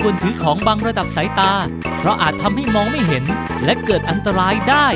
ควรถือของบังระดับสายตา เพราะอาจทำให้มองไม่เห็น และเกิดอันตรายได้